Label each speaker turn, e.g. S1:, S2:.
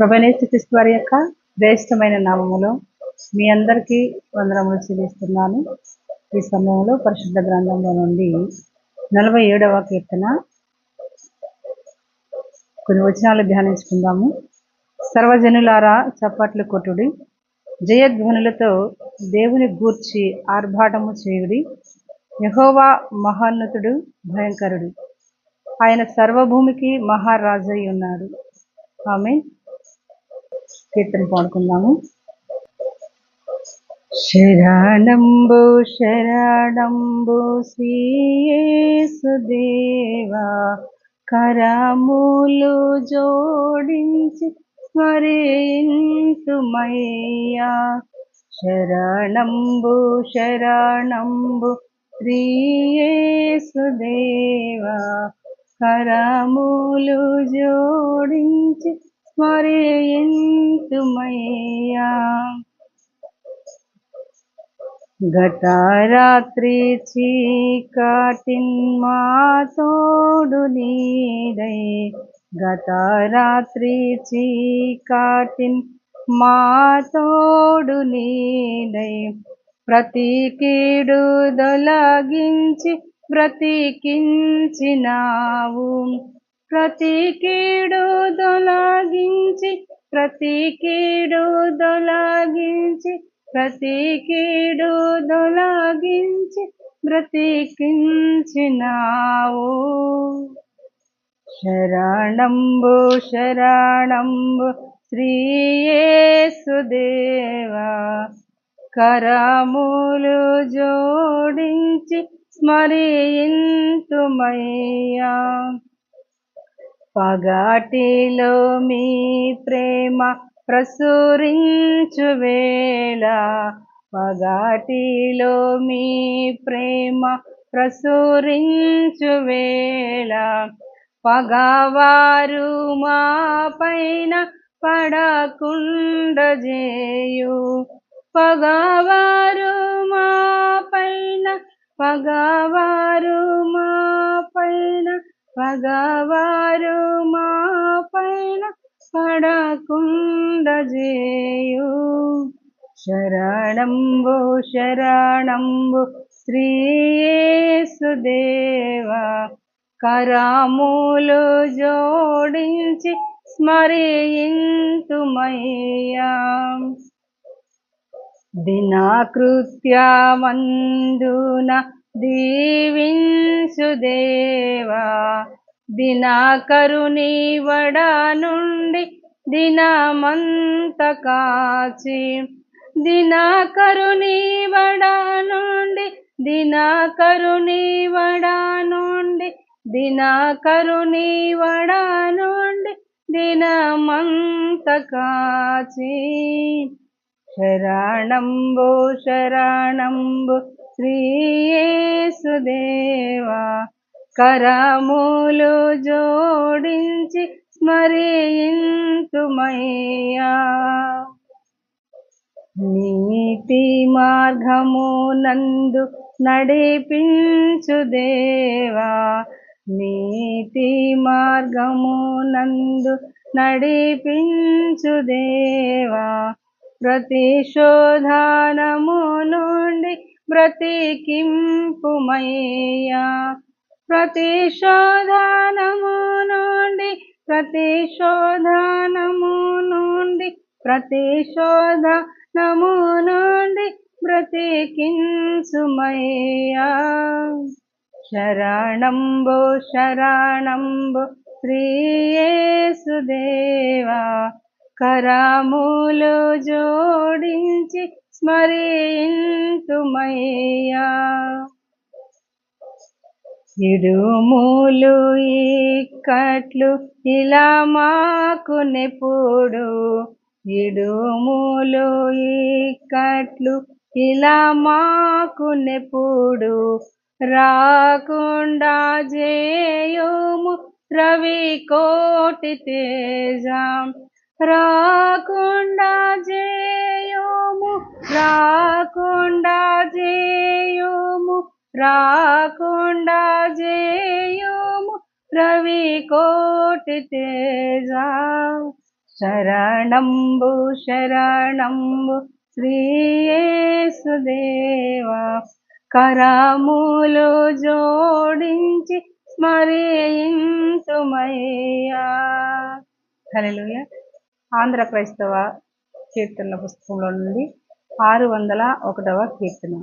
S1: ప్రభనేస్తు వారి యొక్క శ్రేష్టమైన నామములో మీ అందరికీ వందనములు చెల్లిస్తున్నాను. ఈ సమయంలో పరిశుద్ధ గ్రంథంలో నుండి నలభై ఏడవ కీర్తన కొన్ని వచనాలు ధ్యానించుకుందాము. సర్వజనులారా చప్పట్లు కొట్టుడి జయధ్వనులతో దేవుని గూర్చి ఆర్భాటము చేయుడి యహోవా మహోన్నతుడు భయంకరుడు. ఆయన సర్వభూమికి మహారాజై ఉన్నాడు ఆమె కీర్తన పాడుకుందాము. శరణంబు శరణంబు శ్రీయేసుదేవా కరములు జోడించి స్మరింతుమయ్యా శరణంబు శరణంబు శ్రీయేసుదేవా కరములు జోడించి స్మరింతుమయ్యా గత రాత్రి చీకటిన్ మా తోడు నీడై గత రాత్రి చీకటిన్ మా తోడు నీడై ప్రతి కీడు దొలగించి బ్రతికించినావు. ప్రతి కీడు దొలాగించి ప్రతి కీడు దొలాగించి ప్రతి కీడు దొలాగించి బ్రతికించినావు. శరణంబు శరణంబు శ్రీయేసుదేవా కరములు జోడించి స్మరింతుమయ్యా. పగాటిలో మీ ప్రేమ ప్రసురించు వేళ పగాటిలో మీ ప్రేమ ప్రసురించు వేళ పగవారు మా పైన పడకుండజేయు పగవారు మా పైన పగవారు పగవారు మా పైన పడకుండజేయు. శరణంబు శరణంబు శ్రీయేసుదేవా కరాములు జోడించి స్మరింతుమయ్యా. దినాకృత్యమందున దీవించుదేవా దినాకరుని వడ నుండి దినమంత కాచి దినాకరుని వడ నుండి దినాకరుని వడ నుండి దినాకరుని వడ నుండి దినమంత కాచి. శరణంబు శరణంబు శ్రీయేసుదేవా కరములు జోడించి స్మరింతుమయ్యా నీతి మార్గము నందు నడిపించు దేవా నీతి మార్గము నందు నడిపించు దేవా. ప్రతిశోధనము నుండి బ్రతికింపుమయ్యా ప్రతిశోధనము నుండి ప్రతిశోధనము నుండి ప్రతిశోధనము నుండి బ్రతికించుమయ్యా శరణంబు శరణంబు శ్రీయేసుదేవా కరాములు జోడించి స్మరింతుమయ్యా. ఇడుములు ఇక్కట్లు ఇలా మాకు నెప్పుడు. ఇడుములు ఇక్కట్లు ఇలా మాకు నెప్పుడు. రాకుండా జేయోము రవి కోటి తేజం. రాకుండా జేయోము రాకుండా జేయోము రాకుండా జేయోము రవి కోటి తేజ. శరణంబు శరణంబు శ్రీయేసుదేవా కరములు జోడించి స్మరించుమయ్యా. హలో ఆంధ్ర క్రైస్తవ కీర్తనల పుస్తకంలో నుండి ఆరు వందల ఒకటవ కీర్తన.